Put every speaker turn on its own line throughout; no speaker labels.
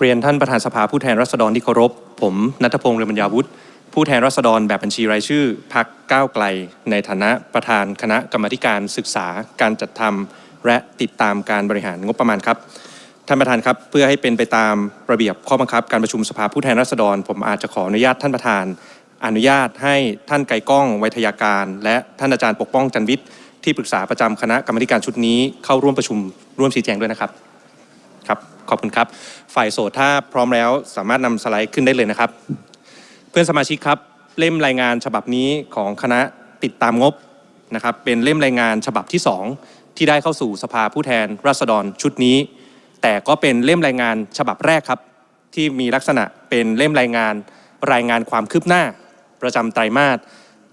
เรียนท่านประธานสภาผู้แทนราษฎรที่เคารพ ผมนัทพงศ์เรืองปัญญาวุฒิผู้แทนราษฎรแบบบัญชีรายชื่อพักก้าวไกล ในฐานะประธานคณะกรรมการศึกษาการจัดทำและติดตามการบริหารงบประมาณครับท่านประธานครับเพื่อให้เป็นไปตามระเบียบข้อบังคับ การประชุมสภาผู้แทนราษฎร ผมอาจจะขออนุญาตท่านประธาน อนุญาตให้ท่านไก่ก้องไวทยาการ และท่านอาจารย์ปกป้องจันวิทย์ที่ปรึกษาประจำคณะกรรมการชุดนี้เข้าร่วมประชุมร่วมชี้แจงด้วยนะครับ ขอบคุณครับ ฝ่ายโสดถ้าพร้อมแล้วสามารถนำสไลด์ขึ้นได้เลยนะครับ เพื่อนสมาชิกครับเล่มรายงานฉบับนี้ของคณะติดตามงบนะครับเป็นเล่มรายงานฉบับที่ 2 ที่ได้เข้าสู่สภาผู้แทนราษฎรชุดนี้ แต่ก็เป็นเล่มรายงานฉบับแรกครับ ที่มีลักษณะเป็นเล่มรายงานรายงานความคืบหน้า ประจำไตรมาส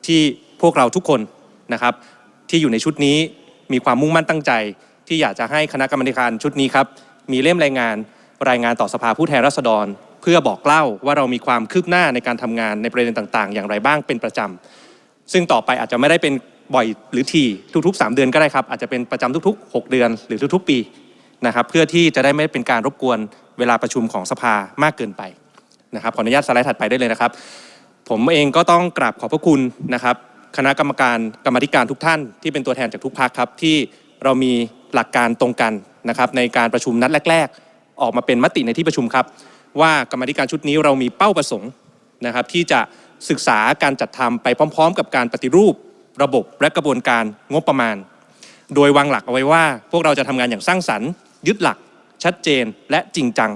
ที่พวกเราทุกคนนะครับที่อยู่ในชุดนี้มีความมุ่งมั่นตั้งใจ ที่อยากจะให้คณะกรรมการชุดนี้ครับ มีเล่มรายงาน รายงานต่อสภาผู้แทนราษฎร เพื่อบอกเล่าว่าเรามีความคืบหน้าในการทำงานในประเด็นต่าง ๆ อย่างไรบ้างเป็นประจำซึ่งต่อไปอาจจะไม่ได้เป็นบ่อยหรือทีทุกๆ 3 เดือนก็ได้ครับ อาจจะเป็นประจำทุก ๆ 6 เดือนหรือทุก ๆ ปีนะครับเพื่อที่จะได้ไม่เป็นการรบกวนเวลาประชุมของสภามากเกินไปนะครับขออนุญาตสไลด์ถัดไปได้เลยนะครับ ผมเองก็ต้องกราบขอบพระคุณนะครับ คณะกรรมการกรรมธิการทุกท่านที่เป็นตัวแทนจากทุกพักครับที่เรามีหลักการตรงกัน นะครับในการประชุมนัดแรก ๆ ออกมาเป็นมติในที่ประชุมครับ ว่ากรรมธิการชุดนี้เรามีเป้าประสงค์นะครับที่จะศึกษาการจัดทำไปพร้อม ๆ กับการปฏิรูประบบและกระบวนการงบประมาณ โดยวางหลักเอาไว้ว่า พวกเราจะทำงานอย่างสร้างสรรค์ ยึดหลัก ชัดเจนและจริงจัง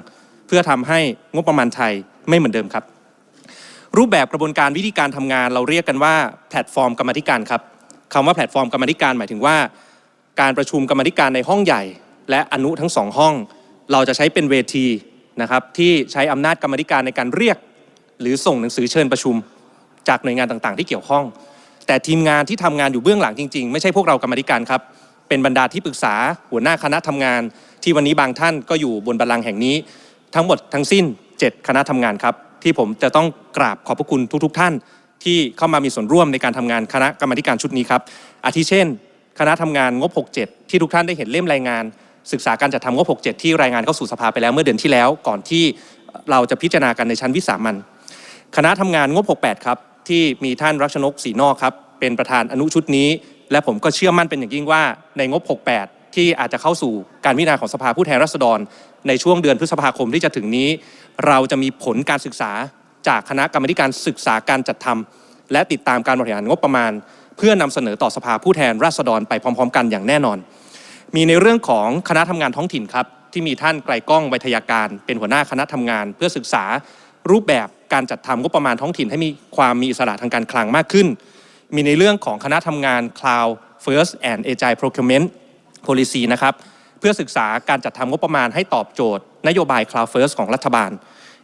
เพื่อทำให้งบประมาณไทยไม่เหมือนเดิมครับ รูปแบบกระบวนการวิธีการทำงานเราเรียกกันว่าแพลตฟอร์มกรรมธิการครับคำว่าแพลตฟอร์มกรรมธิการหมายถึงว่า การประชุมกรรมธิการในห้องใหญ่ และอนุทั้งสองห้อง เราจะใช้เป็นเวทีนะครับที่ใช้อำนาจกรรมธิการในการเรียก หรือส่งหนังสือเชิญประชุม จากหน่วยงานต่างๆ ที่เกี่ยวข้อง แต่ทีมงานที่ทำงานอยู่เบื้องหลังจริงๆ ไม่ใช่พวกเรากรรมธิการครับ เป็นบรรดาที่ปรึกษาหัวหน้าคณะทำงาน ที่วันนี้บางท่านก็อยู่บนบัลลังก์แห่งนี้ ทั้งหมดทั้งสิ้น 7 คณะทำงานครับ ที่ผมจะต้องกราบขอบพระคุณทุก ๆ ท่าน ที่เข้ามามีส่วนร่วมในการทำงานคณะกรรมธิการชุดนี้ครับอาทิเช่น คณะทำงานงบ 67 ที่ทุกท่านได้เห็นเล่มรายงาน ศึกษาการจัดทำงบ 67 ที่รายงานเข้าสู่สภาไปแล้วเมื่อเดือนที่แล้ว ก่อนที่เราจะพิจารณากันในชั้นวิสามันคณะทำงานงบ 68 ครับ ที่มีท่านรัชนกศรีนอกครับ เป็นประธานอนุชุดนี้ และผมก็เชื่อมั่นเป็นอย่างยิ่งว่าในงบ 68 ที่อาจจะเข้าสู่การพิจารณาของสภาผู้แทนราษฎร ในช่วงเดือนพฤษภาคมที่จะถึงนี้ เราจะมีผลการศึกษาจากคณะกรรมธิการศึกษาการจัดทำและติดตามการบริหารงบประมาณ เพื่อนำเสนอต่อสภาผู้แทนราษฎรไปพร้อม ๆ กันอย่างแน่นอน มีในเรื่องของคณะทำงานท้องถิ่นครับ ที่มีท่านไกลก้องไวทยาการ เป็นหัวหน้าคณะทำงาน เพื่อศึกษารูปแบบการจัดทำงบประมาณท้องถิ่นให้มีความมีอิสระทางการคลังมากขึ้น มีในเรื่องของคณะทำงาน Cloud First and Agile Procurement Policy นะครับ เพื่อศึกษาการจัดทำงบประมาณให้ตอบโจทย์ นโยบาย Cloud First ของรัฐบาล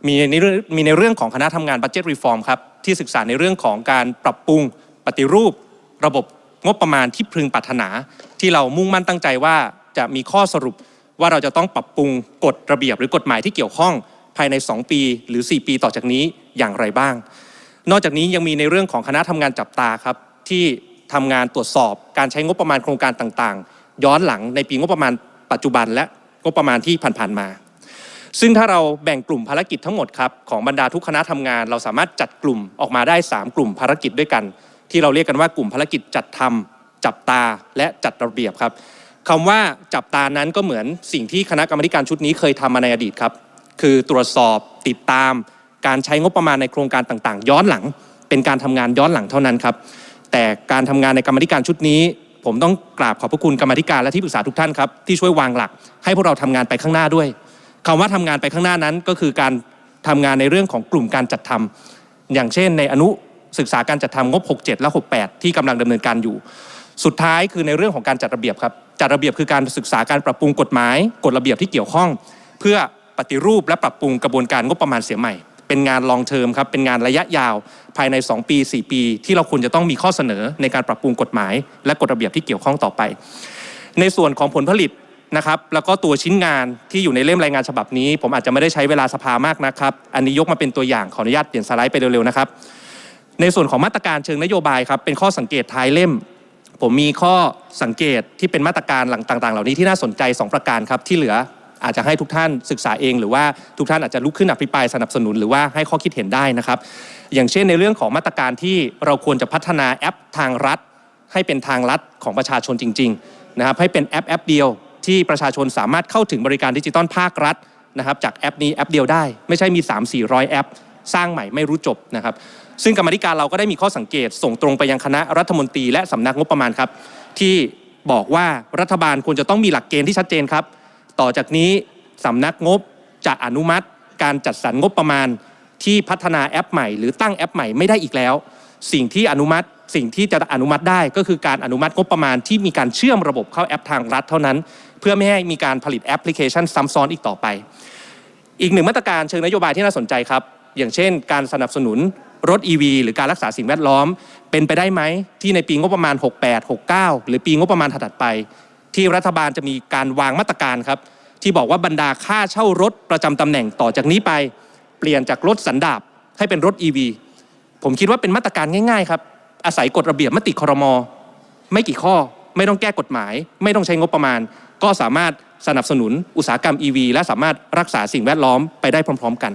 มีในเรื่องมีในเรื่องของคณะทำงาน Budget Reform ครับ ที่ศึกษาในเรื่องของการปรับปรุงปฏิรูประบบ งบประมาณที่พึงปรารถนา ที่เรามุ่งมั่นตั้งใจว่าจะมีข้อสรุปว่าเราจะต้องปรับปรุงกฎระเบียบหรือกฎหมายที่เกี่ยวข้องภายใน 2 ปีหรือ 4 ปีต่อจากนี้อย่างไรบ้าง นอกจากนี้ยังมีในเรื่องของคณะทำงานจับตาครับที่ทำงานตรวจสอบการใช้งบประมาณโครงการต่างๆ ย้อนหลังในปีงบประมาณปัจจุบัน และงบประมาณที่ผ่านๆมา ซึ่งถ้าเราแบ่งกลุ่มภารกิจทั้งหมดครับของบรรดาทุกคณะทำงาน เราสามารถจัดกลุ่มออกมาได้ 3 กลุ่มภารกิจด้วยกัน ที่เราเรียกกันว่ากลุ่มภารกิจจัดทำจับตาและจัดระเบียบครับคำว่าจับตานั้นก็เหมือนสิ่งที่คณะกรรมการชุดนี้เคยทำมาในอดีตครับ คือตรวจสอบติดตามการใช้งบประมาณในโครงการต่างๆ ย้อนหลัง เป็นการทำงานย้อนหลังเท่านั้นครับ แต่การทำงานในกรรมการชุดนี้ ผมต้องกราบขอบพระคุณกรรมธิการและที่ปรึกษาทุกท่านครับที่ช่วยวางหลัก ให้พวกเราทำงานไปข้างหน้าด้วยคำว่าทำงานไปข้างหน้านั้นก็คือการทำงานในเรื่องของกลุ่มการจัดทำอย่างเช่น ในอนุ ศึกษาการจัดทำงบ 67 และ 68 ที่กำลังดำเนินการอยู่ สุดท้ายคือในเรื่องของการจัดระเบียบครับจัดระเบียบคือการศึกษาการปรับปรุงกฎหมายกฎระเบียบที่เกี่ยวข้อง เพื่อปฏิรูปและปรับปรุงกระบวนการงบประมาณเสียใหม่ เป็นงานลองเทอมครับเป็นงานระยะยาว ภายใน 2 ปี 4 ปี ที่เราควรจะต้องมีข้อเสนอในการปรับปรุงกฎหมาย และกฎระเบียบที่เกี่ยวข้องต่อไป ในส่วนของผลผลิตนะครับแล้วก็ตัวชิ้นงานที่อยู่ในเล่มรายงานฉบับนี้ ผมอาจจะไม่ได้ใช้เวลาสภามากนะครับ อันนี้ยกมาเป็นตัวอย่างขออนุญาตเปลี่ยนสไลด์ไปเร็วๆนะครับ ในส่วนของมาตรการเชิงนโยบายครับเป็นข้อสังเกตท้ายเล่ม ผมมีข้อสังเกตที่เป็นมาตรการหลังต่าง ๆ เหล่านี้ที่น่าสนใจ 2 ประการครับที่เหลืออาจจะให้ทุกท่านศึกษาเอง หรือว่าทุกท่านอาจจะลุกขึ้นอภิปรายสนับสนุนหรือว่าให้ข้อคิดเห็นได้นะครับ อย่างเช่นในเรื่องของมาตรการที่เราควรจะพัฒนาแอปทางรัฐ ให้เป็นทางลัดของประชาชนจริง ๆ นะครับ ให้เป็นแอปแอปเดียว ที่ประชาชนสามารถเข้าถึงบริการดิจิตอลภาครัฐนะครับจากแอปนี้แอปเดียวได้ ไม่ใช่มี 3 4 0 0 แอป สร้างใหม่ไม่รู้จบนะครับ ซึ่งกรรมธิการเราก็ได้มีข้อสังเกต ส่งตรงไปยังคณะรัฐมนตรีและสำนักงบประมาณครับ ที่บอกว่ารัฐบาลควรจะต้องมีหลักเกณฑ์ที่ชัดเจนครับ ต่อจากนี้สำนักงบจะอนุมัติ การจัดสรรงบประมาณที่พัฒนาแอปใหม่ หรือตั้งแอปใหม่ไม่ได้อีกแล้ว สิ่งที่อนุมัติสิ่งที่จะอนุมัติได้ก็คือการอนุมัติงบประมาณที่มีการเชื่อมระบบเข้าแอปทางรัฐเท่านั้น เพื่อไม่ให้มีการผลิตแอปพลิเคชันซ้ำซ้อนอีกต่อไป อีกหนึ่งมาตรการเชิงนโยบายที่น่าสนใจครับ อย่างเช่น การสนับสนุน รถ EV หรือการรักษาสิ่งแวดล้อม เป็นไปได้ไหม ที่ในปีงบประมาณ 68 69 หรือปีงบประมาณถัดไป ที่รัฐบาลจะมีการวางมาตรการครับ ที่บอกว่าบรรดาค่าเช่ารถประจำตำแหน่งต่อจากนี้ไป เปลี่ยนจากรถสันดาปให้เป็นรถ EV ผมคิดว่าเป็นมาตรการง่ายๆครับอาศัยกฎระเบียบมติครมอไม่กี่ข้อไม่ต้องแก้กฎหมาย ไม่ต้องใช้งบประมาณ ก็สามารถสนับสนุนอุตสาหกรรม EV และสามารถรักษาสิ่งแวดล้อมไปได้พร้อม ๆ กัน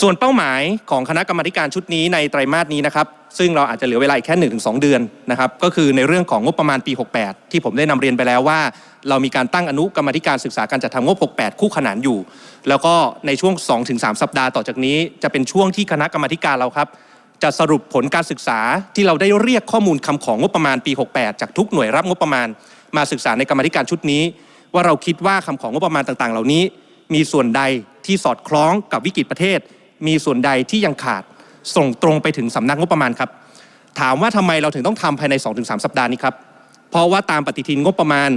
ส่วนเป้าหมายของคณะกรรมการชุดนี้ในไตรมาสนี้นะครับ ซึ่งเราอาจจะเหลือเวลาอีกแค่ 1-2 เดือนนะครับ ก็คือในเรื่องของงบประมาณปี 68 ที่ผมได้นำเรียนไปแล้วว่า เรามีการตั้งอนุกรรมธิการศึกษาการจัดทำงบ 68 คู่ขนานอยู่ แล้วก็ในช่วง 2-3 สัปดาห์ต่อจากนี้ จะเป็นช่วงที่คณะกรรมการเราครับจะสรุปผลการศึกษาที่เราได้เรียกข้อมูลคำของงบประมาณปี 68 จากทุกหน่วยรับงบประมาณ มาศึกษาในกรรมธิการชุดนี้ ว่าเราคิดว่าคำของงบประมาณต่างๆ เหล่านี้ มีส่วนใดที่สอดคล้องกับวิกฤตประเทศ มีส่วนใดที่ยังขาดส่งตรงไปถึงสำนักงบประมาณครับ ถามว่าทำไมเราถึงต้องทำภายใน 2-3 สัปดาห์นี้ครับ เพราะว่าตามปฏิทินงบประมาณ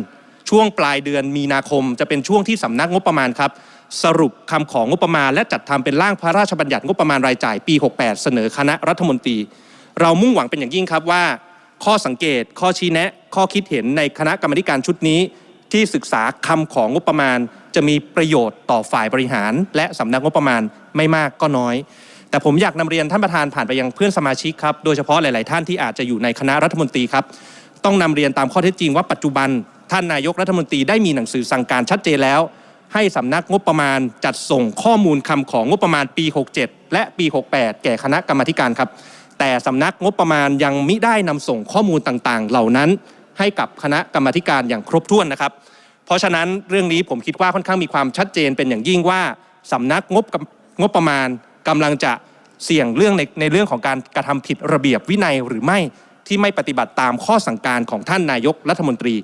ช่วงปลายเดือนมีนาคม จะเป็นช่วงที่สำนักงบประมาณครับ สรุปคำของงบประมาณ และจัดทำเป็นร่างพระราชบัญญัติงบประมาณรายจ่ายปี 68 เสนอคณะรัฐมนตรี เรามุ่งหวังเป็นอย่างยิ่งครับว่า ข้อสังเกต ข้อชี้แนะ ข้อคิดเห็นในคณะกรรมการชุดนี้ ที่ศึกษาคำของงบประมาณ จะมีประโยชน์ต่อฝ่ายบริหาร และสำนักงบประมาณไม่มากก็น้อย แต่ผมอยากนำเรียนท่านประธานผ่านไปยังเพื่อนสมาชิกครับโดยเฉพาะหลาย ๆ ท่านที่อาจจะอยู่ในคณะรัฐมนตรีครับต้องนำเรียนตามข้อเท็จจริงว่าปัจจุบันท่านนายกรัฐมนตรีได้มีหนังสือสั่งการชัดเจนแล้ว ให้สำนักงบประมาณจัดส่งข้อมูลคำของงบประมาณปี 67 และปี 68 แก่คณะกรรมการครับ แต่สำนักงบประมาณยังมิได้นำส่งข้อมูลต่าง ๆ เหล่านั้น ให้กับคณะกรรมการอย่างครบถ้วนนะครับ ราะฉะนั้นเรื่องนี้ผมคิดว่าค่อนข้างมีความชัดเจนเป็นอย่างยิ่งว่าสำนักงบงบประมาณกำลังจะเสี่ยงเรื่องในในเรื่องของการกระทำผิดระเบียบวินัยหรือไม่ที่ไม่ปฏิบัติตามข้อสั่งการของท่านนายกรัฐมนตรี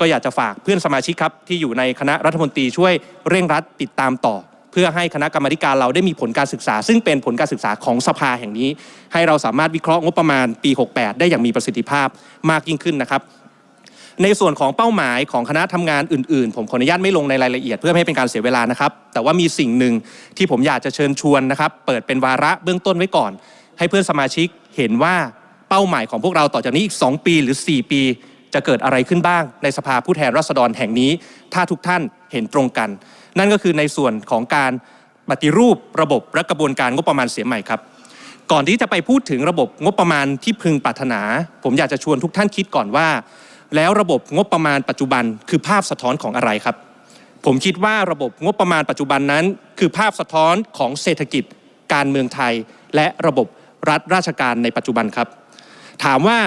ก็อยากจะฝากเพื่อนสมาชิกครับ ที่อยู่ในคณะรัฐมนตรีช่วยเร่งรัดติดตามต่อ เพื่อให้คณะกรรมการเราได้มีผลการศึกษา ซึ่งเป็นผลการศึกษาของสภาแห่งนี้ ให้เราสามารถวิเคราะห์งบประมาณปี 68 ได้อย่างมีประสิทธิภาพมากยิ่งขึ้นนะครับ ในส่วนของเป้าหมายของคณะทำงานอื่นๆ ผมขออนุญาตไม่ลงในรายละเอียดเพื่อไม่ให้เป็นการเสียเวลานะครับ แต่ว่ามีสิ่งหนึ่งที่ผมอยากจะเชิญชวนนะครับ เปิดเป็นวาระเบื้องต้นไว้ก่อน ให้เพื่อนสมาชิกเห็นว่าเป้าหมายของพวกเราต่อจากนี้อีก 2 ปีหรือ 4 ปี จะเกิดอะไรขึ้นบ้าง ในสภาผู้แทนราษฎรแห่งนี้ ถ้าทุกท่านเห็นตรงกัน นั่นก็คือในส่วนของการปฏิรูประบบและกระบวนการงบประมาณเสียใหม่ครับ ก่อนที่จะไปพูดถึงระบบงบประมาณที่พึงปรารถนา ผมอยากจะชวนทุกท่านคิดก่อนว่า แล้วระบบงบประมาณปัจจุบันคือภาพสะท้อนของอะไรครับ ผมคิดว่าระบบงบประมาณปัจจุบันนั้น คือภาพสะท้อนของเศรษฐกิจ การเมืองไทย และระบบรัฐราชการในปัจจุบันครับ ถามว่า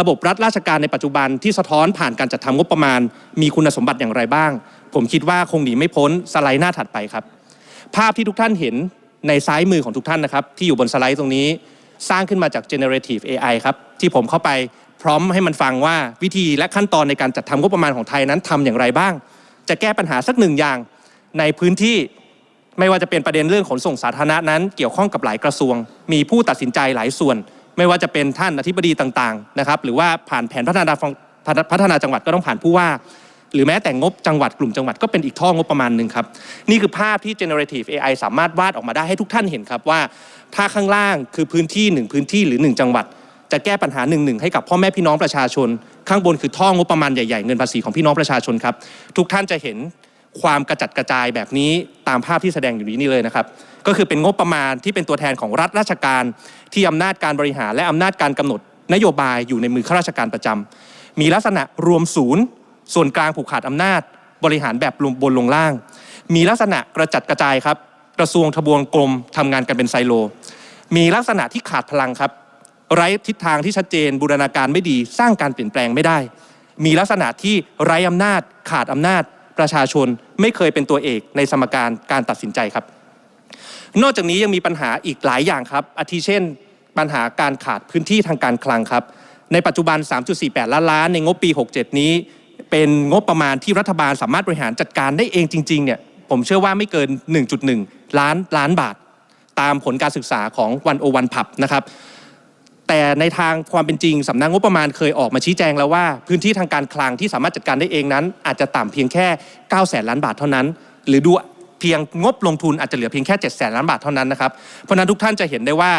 ระบบรัฐราชการในปัจจุบันที่สะท้อนผ่านการจัดทำงบประมาณ มีคุณสมบัติอย่างไรบ้าง ผมคิดว่าคงหนีไม่พ้นสไลด์หน้าถัดไปครับ ภาพที่ทุกท่านเห็นในซ้ายมือของทุกท่านนะครับ ที่อยู่บนสไลด์ตรงนี้ สร้างขึ้นมาจาก generative AI ครับ ที่ผมเข้าไป พร้อมให้มันฟังว่าวิธีและขั้นตอนในการจัดทำงบประมาณของไทยนั้นทำอย่างไรบ้าง จะแก้ปัญหาสักหนึ่งอย่างในพื้นที่ไม่ว่าจะเป็นประเด็นเรื่องขนส่งสาธารณะนั้น เกี่ยวข้องกับหลายกระทรวง มีผู้ตัดสินใจหลายส่วน ไม่ว่าจะเป็นท่านอธิบดีต่างๆนะครับหรือว่าผ่านแผนพัฒนาพัฒนาจังหวัดก็ต้องผ่านผู้ว่า หรือแม้แต่งบจังหวัดกลุ่มจังหวัดก็เป็นอีกท่องบประมาณหนึ่งครับ นี่คือภาพที่ generative AI สามารถวาดออกมาได้ให้ทุกท่านเห็นครับว่า ถ้าข้างล่างคือพื้นที่หนึ่งพื้นที่หรือหนึ่งจังหวัด จะแก้ปัญหาหนึ่งหนึ่งให้กับพ่อแม่พี่น้องประชาชน ข้างบนคือท่องบประมาณใหญ่ๆ เงินภาษีของพี่น้องประชาชนครับ ทุกท่านจะเห็นความกระจัดกระจายแบบนี้ตามภาพที่แสดงอยู่นี้นี่เลยนะครับ ก็คือเป็นงบประมาณที่เป็นตัวแทนของรัฐราชการ ที่อำนาจการบริหารและอำนาจการกำหนด นโยบายอยู่ในมือข้าราชการประจำมีลักษณะรวมศูนย์ ส่วนกลางผูกขาดอำนาจ บริหารแบบลงบนลงล่าง มีลักษณะกระจัดกระจายครับ กระทรวงทบวงกรมทำงานกันเป็นไซโล มีลักษณะที่ขาดพลังครับ ไร้ทิศทางที่ชัดเจน บูรณาการไม่ดี สร้างการเปลี่ยนแปลงไม่ได้ มีลักษณะที่ไร้อำนาจ ขาดอำนาจ ประชาชนไม่เคยเป็นตัวเอกในสมการการตัดสินใจครับ นอกจากนี้ยังมีปัญหาอีกหลายอย่างครับ อาทิเช่น ปัญหาการขาดพื้นที่ทางการคลังครับ ในปัจจุบัน 3.48 ล้านล้านในงบปี 67 นี้ เป็นงบประมาณที่รัฐบาลสามารถบริหารจัดการได้เองจริงๆเนี่ยผมเชื่อว่าไม่เกิน 1.1 ล้านล้านบาท ตามผลการศึกษาของวันโอวันพับนะครับ แต่ในทางความเป็นจริงสำนักงบประมาณเคยออกมาชี้แจงแล้วว่า พื้นที่ทางการคลังที่สามารถจัดการได้เองนั้น อาจจะต่ำเพียงแค่9แสนล้านบาทเท่านั้น หรือดูเพียงงบลงทุนอาจจะเหลือเพียงแค่7แสนล้านบาทเท่านั้นนะครับเพราะฉะนั้นทุกท่านจะเห็นได้ว่า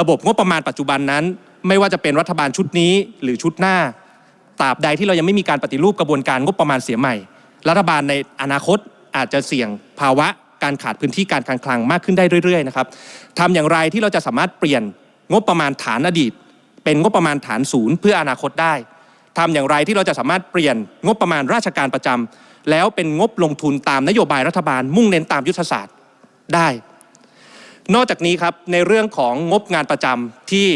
ระบบงบประมาณปัจจุบันนั้น ไม่ว่าจะเป็นรัฐบาลชุดนี้ หรือชุดหน้าตราบใดที่เรายังไม่มีการปฏิรูปกระบวนการงบประมาณเสียใหม่ รัฐบาลในอนาคตอาจจะเสี่ยงภาวะการขาดพื้นที่การคลังมากขึ้นได้เรื่อยๆนะครับทำอย่างไรที่เราจะสามารถเปลี่ยน งบประมาณฐานอดีต เป็นงบประมาณฐานศูนย์เพื่ออนาคตได้ทำอย่างไรที่เราจะสามารถเปลี่ยนงบประมาณราชการประจำแล้วเป็นงบลงทุนตามนโยบายรัฐบาล มุ่งเน้นตามยุทธศาสตร์ได้ นอกจากนี้ครับในเรื่องของงบงานประจำที่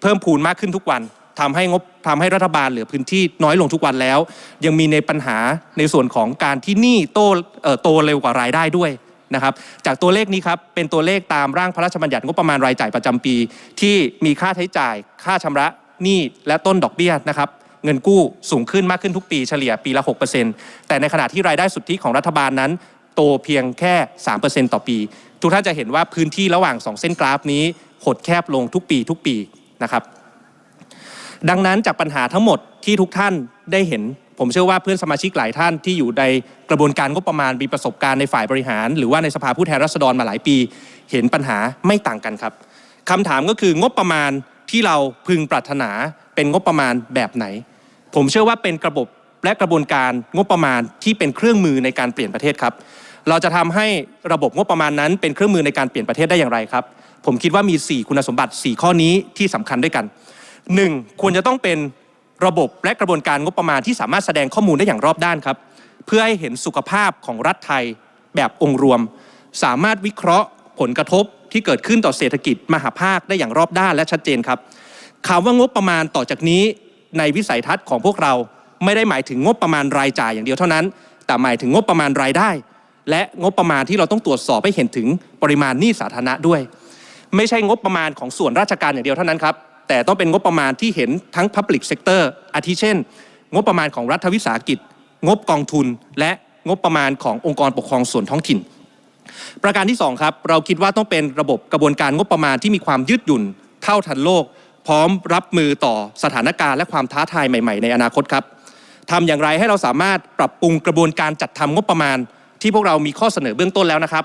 เพิ่มพูนมากขึ้นทุกวันทำให้งบทำให้รัฐบาลเหลือพื้นที่น้อยลงทุกวันแล้ว ยังมีในปัญหาในส่วนของการที่หนี้โตเออโตเร็วกว่ารายได้ด้วย นะครับจากตัวเลขนี้ครับเป็นตัวเลขตามร่างพระราชบัญญัติงบประมาณรายจ่ายประจำปี ที่มีค่าใช้จ่ายค่าชำระหนี้และต้นดอกเบี้ยนะครับเงินกู้สูงขึ้นมากขึ้นทุกปีเฉลี่ยปีละ 6%แต่ในขณะที่รายได้สุทธิของรัฐบาลนั้น โตเพียงแค่ 3%ต่อปี ทุกท่านจะเห็นว่าพื้นที่ระหว่าง 2 เส้นกราฟนี้หดแคบลงทุกปีทุกปีนะครับ ดังนั้นจากปัญหาทั้งหมดที่ทุกท่านได้เห็น ผมเชื่อว่าเพื่อนสมาชิกหลายท่านที่อยู่ในกระบวนการงบประมาณมีประสบการณ์ในฝ่ายบริหาร หรือว่าในสภาผู้แทนราษฎรมาหลายปี เห็นปัญหาไม่ต่างกันครับคำถามก็คืองบประมาณที่เราพึงปรารถนาเป็นงบประมาณแบบไหน ผมเชื่อว่าเป็นระบบและกระบวนการงบประมาณที่เป็นเครื่องมือในการเปลี่ยนประเทศครับ เราจะทำให้ระบบงบประมาณนั้นเป็นเครื่องมือในการเปลี่ยนประเทศได้อย่างไรครับ ผมคิดว่ามี 4 คุณสมบัติ 4 ข้อนี้ที่สำคัญด้วยกัน 1. ควรจะต้องเป็น ระบบและกระบวนการงบประมาณที่สามารถแสดงข้อมูลได้อย่างรอบด้านครับ เพื่อให้เห็นสุขภาพของรัฐไทยแบบองค์รวม สามารถวิเคราะห์ผลกระทบที่เกิดขึ้นต่อเศรษฐกิจมหาภาคได้อย่างรอบด้านและชัดเจนครับคำว่างบประมาณต่อจากนี้ในวิสัยทัศน์ของพวกเราไม่ได้หมายถึงงบประมาณรายจ่ายอย่างเดียวเท่านั้น แต่หมายถึงงบประมาณรายได้ และงบประมาณที่เราต้องตรวจสอบให้เห็นถึงปริมาณหนี้สาธารณะด้วย ไม่ใช่งบประมาณของส่วนราชการอย่างเดียวเท่านั้นครับ แต่ต้องเป็นงบประมาณที่เห็นทั้ง Public Sector อาทิเช่น งบประมาณของรัฐวิสาหกิจ งบกองทุน และงบประมาณขององค์กรปกครองส่วนท้องถิ่น ประการที่2ครับเราคิดว่าต้องเป็นระบบกระบวนการงบประมาณที่มีความยืดหยุ่นเท่าทันโลก พร้อมรับมือต่อสถานการณ์และความท้าทายใหม่ ๆ ในอนาคตครับทำอย่างไรให้เราสามารถปรับปรุงกระบวนการจัดทำงบประมาณ ที่พวกเรามีข้อเสนอเบื้องต้นแล้วนะครับ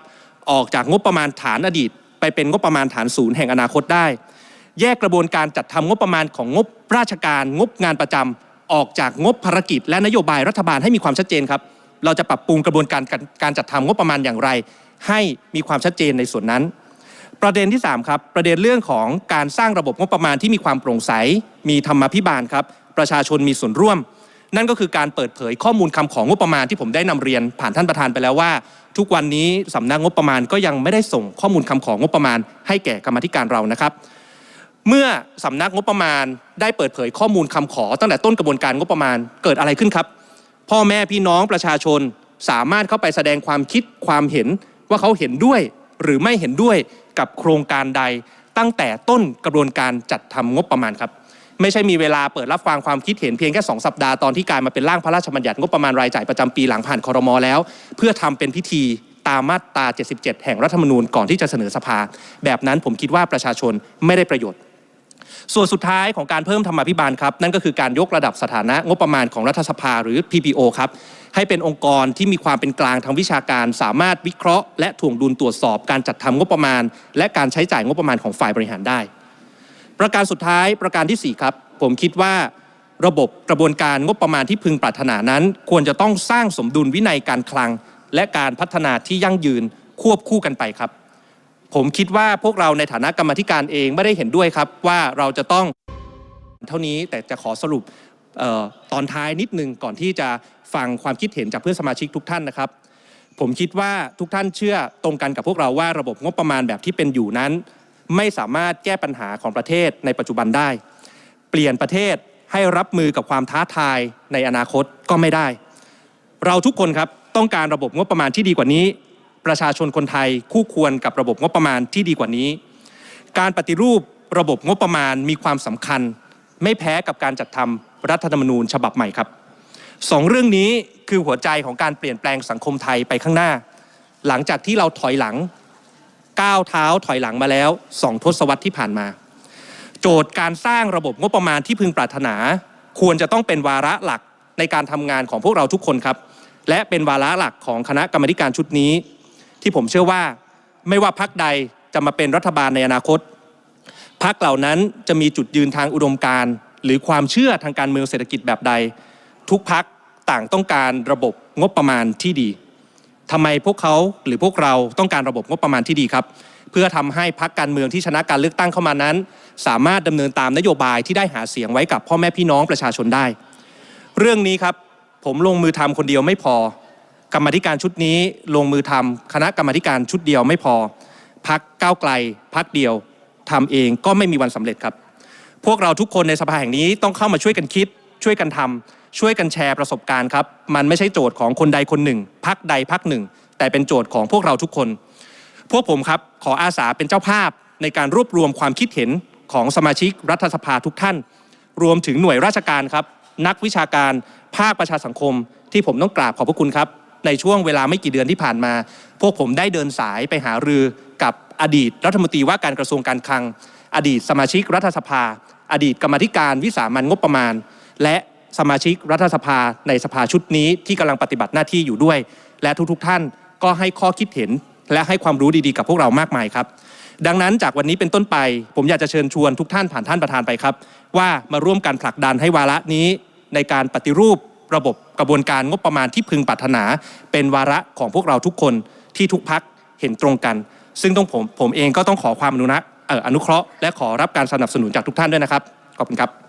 ออกจากงบประมาณฐานอดีต ไปเป็นงบประมาณฐานศูนย์แห่งอนาคตได้ แยกกระบวนการจัดทำงบประมาณของงบราชการ งบงานประจำออกจากงบภารกิจ และนโยบายรัฐบาลให้มีความชัดเจนครับ เราจะปรับปรุงกระบวนการการจัดทำงบประมาณอย่างไร ให้มีความชัดเจนในส่วนนั้น ประเด็นที่ 3 ครับ ประเด็นเรื่องของการสร้างระบบงบประมาณที่มีความโปร่งใส มีธรรมาภิบาลครับ ประชาชนมีส่วนร่วม นั่นก็คือการเปิดเผยข้อมูลคำของงบประมาณที่ผมได้นำเรียน ผ่านท่านประธานไปแล้วว่า ทุกวันนี้สำนักงบประมาณก็ยังไม่ได้ส่งข้อมูลคำของงบประมาณ ให้แก่กรรมธิการเรานะครับ เมื่อสำนักงบประมาณได้เปิดเผยข้อมูลคำขอ ตั้งแต่ต้นกระบวนการงบประมาณเกิดอะไรขึ้นครับ พ่อแม่พี่น้องประชาชนสามารถเข้าไปแสดงความคิดความเห็นว่าเขาเห็นด้วย หรือไม่เห็นด้วยกับโครงการใด ตั้งแต่ต้นกระบวนการจัดทำงบประมาณครับ ไม่ใช่มีเวลาเปิดรับฟังความคิดเห็นเพียงแค่2สัปดาห์ตอนที่กลายมาเป็นร่างพระราชบัญญัติงบประมาณรายจ่ายประจำปีหลังผ่านคอรมอแล้ว เพื่อทำเป็นพิธีตามมาตรา 77 แห่งรัฐธรรมนูญก่อนที่จะเสนอสภา แบบนั้นผมคิดว่าประชาชนไม่ได้ประโยชน์ ส่วนสุดท้ายของการเพิ่มธรรมาภิบาลครับ นั่นก็คือการยกระดับสถานะงบประมาณของรัฐสภาหรือ PPO ครับให้เป็นองค์กรที่มีความเป็นกลางทางวิชาการ สามารถวิเคราะห์และถ่วงดุลตรวจสอบการจัดทำงบประมาณ และการใช้จ่ายงบประมาณของฝ่ายบริหารได้ ประการสุดท้ายประการทีสี่ 4 ครับ ผมคิดว่าระบบกระบวนการงบประมาณที่พึงปรารถนานั้น ควรจะต้องสร้างสมดุลวินัยการคลัง และการพัฒนาที่ยั่งยืนควบคู่กันไปครับ ผมคิดว่าพวกเราในฐานะกรรมธิการเองไม่ได้เห็นด้วยครับว่าเราจะต้องเท่านี้แต่จะขอสรุปออตอนท้ายนิดนึงก่อนที่จะฟังความคิดเห็นจากเพื่อนสมาชิกทุกท่านนะครับ ผมคิดว่าทุกท่านเชื่อตรงกันกับพวกเราว่าระบบงบประมาณแบบที่เป็นอยู่นั้น ไม่สามารถแก้ปัญหาของประเทศในปัจจุบันได้ เปลี่ยนประเทศให้รับมือกับความท้าทายในอนาคตก็ไม่ได้ เราทุกคนครับต้องการระบบงบประมาณที่ดีกว่านี้ ประชาชนคนไทยคู่ควรกับระบบงบประมาณที่ดีกว่านี้ การปฏิรูประบบงบประมาณมีความสำคัญ ไม่แพ้กับการจัดทำรัฐธรรมนูญฉบับใหม่ครับสองเรื่องนี้คือหัวใจของการเปลี่ยนแปลงสังคมไทยไปข้างหน้า หลังจากที่เราถอยหลังก้าวเท้าถอยหลังมาแล้วสองทศวรรษที่ผ่านมา โจทย์การสร้างระบบงบประมาณที่พึงปรารถนา ควรจะต้องเป็นวาระหลักในการทำงานของพวกเราทุกคนครับ และเป็นวาระหลักของคณะกรรมาธิการชุดนี้ ที่ผมเชื่อว่าไม่ว่าพักใดจะมาเป็นรัฐบาลในอนาคตพักเหล่านั้นจะมีจุดยืนทางอุดมการหรือความเชื่อทางการเมืองเศรษฐกิจแบบใด ทุกพักต่างต้องการระบบงบประมาณที่ดีทำไมพวกเขาหรือพวกเราต้องการระบบงบประมาณที่ดีครับ เพื่อทำให้พักการเมืองที่ชนะการเลือกตั้งเข้ามานั้น สามารถดำเนินตามนโยบายที่ได้หาเสียงไว้กับพ่อแม่พี่น้องประชาชนได้ เรื่องนี้ครับผมลงมือทำคนเดียวไม่พอ กรรมธิการชุดนี้ลงมือทำคณะกรรมธิการชุดเดียวไม่พอ พักก้าวไกล พักเดียวทำเองก็ไม่มีวันสำเร็จครับ พวกเราทุกคนในสภาแห่งนี้ต้องเข้ามาช่วยกันคิด ช่วยกันทำช่วยกันแชร์ประสบการณ์ครับ มันไม่ใช่โจทย์ของคนใดคนหนึ่ง พักใดพักหนึ่ง แต่เป็นโจทย์ของพวกเราทุกคน พวกผมครับขออาสาเป็นเจ้าภาพในการรวบรวมความคิดเห็นของสมาชิกรัฐสภาทุกท่าน รวมถึงหน่วยราชการครับ นักวิชาการภาคประชาสังคมที่ผมต้องกราบขอบพระคุณครับ ในช่วงเวลาไม่กี่เดือนที่ผ่านมา พวกผมได้เดินสายไปหารือกับอดีตรัฐมนตรีว่าการกระทรวงการคลัง อดีตสมาชิกรัฐสภา อดีตกรรมธิการวิสามันงบประมาณ และสมาชิกรัฐสภาในสภาชุดนี้ที่กำลังปฏิบัติหน้าที่อยู่ด้วย และทุกๆท่านก็ให้ข้อคิดเห็นและให้ความรู้ดีๆกับพวกเรามากมายครับ ดังนั้นจากวันนี้เป็นต้นไป ผมอยากจะเชิญชวนทุกท่านผ่านท่านประธานไปครับ ว่ามาร่วมกันผลักดันให้วาระนี้ในการปฏิรูป ระบบกระบวนการงบประมาณที่พึงปรารถนา เป็นวาระของพวกเราทุกคนที่ทุกพักเห็นตรงกัน ซึ่งต้องผมผมเองก็ต้องขอความอนุนะอนุเคราะห์และขอรับการสนับสนุนจากทุกท่านด้วยนะครับ ขอบคุณครับ